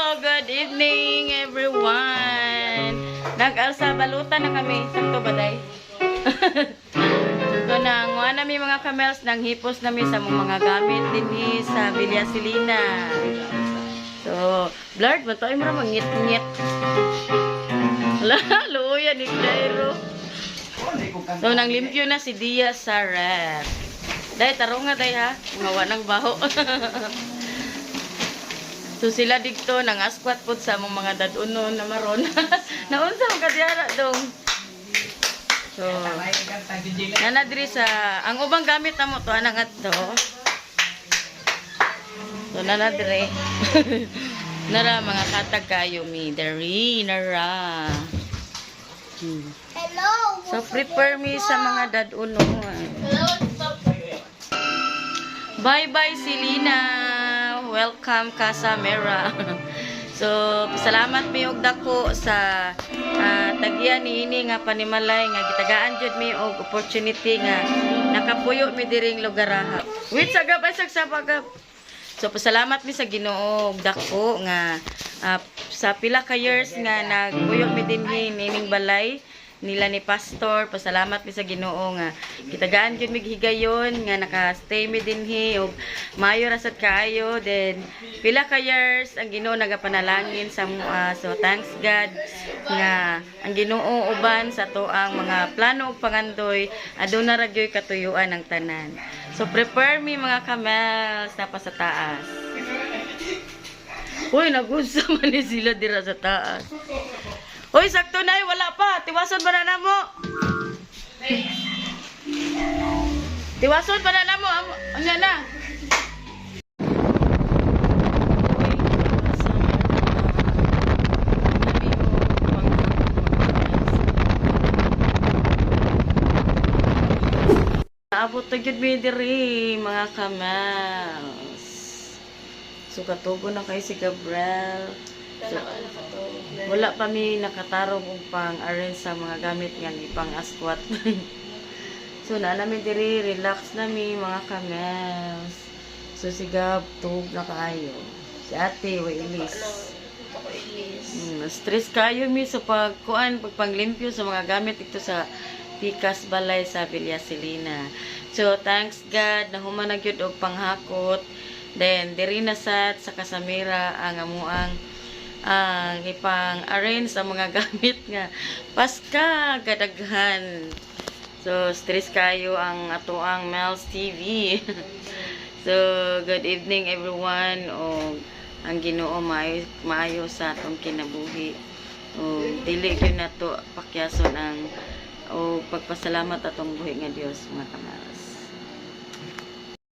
Hello, good evening everyone. Nag-alsa balutan na kami. Sakto ba day? so nang wa nami mga kamels nang hipos nami sa mga gamit dinhi sa Villa Silina. So, blurred ba to? Ay mo mangit-ngit. Hala, luya ni Jairo. So, nang limpyo na si Dia sa ref. Day, tarong nga day ha. Mga wanang baho. so, sila dito nang askwat po sa among mga dadunon na maron. Naunsa ang kadyara dong. So, nana diri sa, ang ubang gamit na mo to, anang ato. So, nana diri. nara, mga katag kayo mi. Dari, nara. Hmm. Hello. So, prepare me sa mga dadunon. Hello. Stop. Bye-bye, Selena. Welcome ka sa Mera. so, salamat mi og dako sa ah, tagya ni nga panimalay nga gitagaan jud mi og opportunity nga nakapuyo mi diring lugar aha. Wait sa gab ay sagsabagab. So, pasalamat mi sa Ginoo og dako nga ah, sa pila ka years nga nagpuyo mi dinhi nining balay nila ni pastor. Pasalamat mi sa Ginoo nga kitagaan gyud mig higayon nga naka-stay mi dinhi og mayo ra sad kaayo. Then pila ka years ang Ginoo nagapanalangin sa mua so thanks God nga ang Ginoo uban sa to ang mga plano ug pangandoy aduna ra gyoy katuyuan ang tanan. So prepare mi mga kamels na sa taas. Uy, nagunsa man ni sila dira sa taas. Uy, sakto na eh, wala pa. Tiwason na na mo? Tiwason pa na na mo. Ang na. Abot to gyud mi diri mga kamels. So katugo na kay si Gabriel. So, wala pa mi nakatarong og pang arrange sa mga gamit nga ni pang askwat. so na namin diri relax na mi mga kamels. So si Gab tug na kaayo. Si Ate Wailis. Mm, stress kayo mi sa pagkuan pagpanglimpyo sa mga gamit ito sa Pikas Balay sa Villa Silina. So thanks God na human na gyud og panghakot. Then diri na sa Kasamira ang amuang ang ipang arrange sa mga gamit nga paska kadaghan. So stress kayo ang atoang Mel's TV. so good evening everyone o ang Ginoo maayo, maayo sa atong kinabuhi. O dili gyud nato pakyason ang o pagpasalamat atong buhi nga Dios mga kamaras.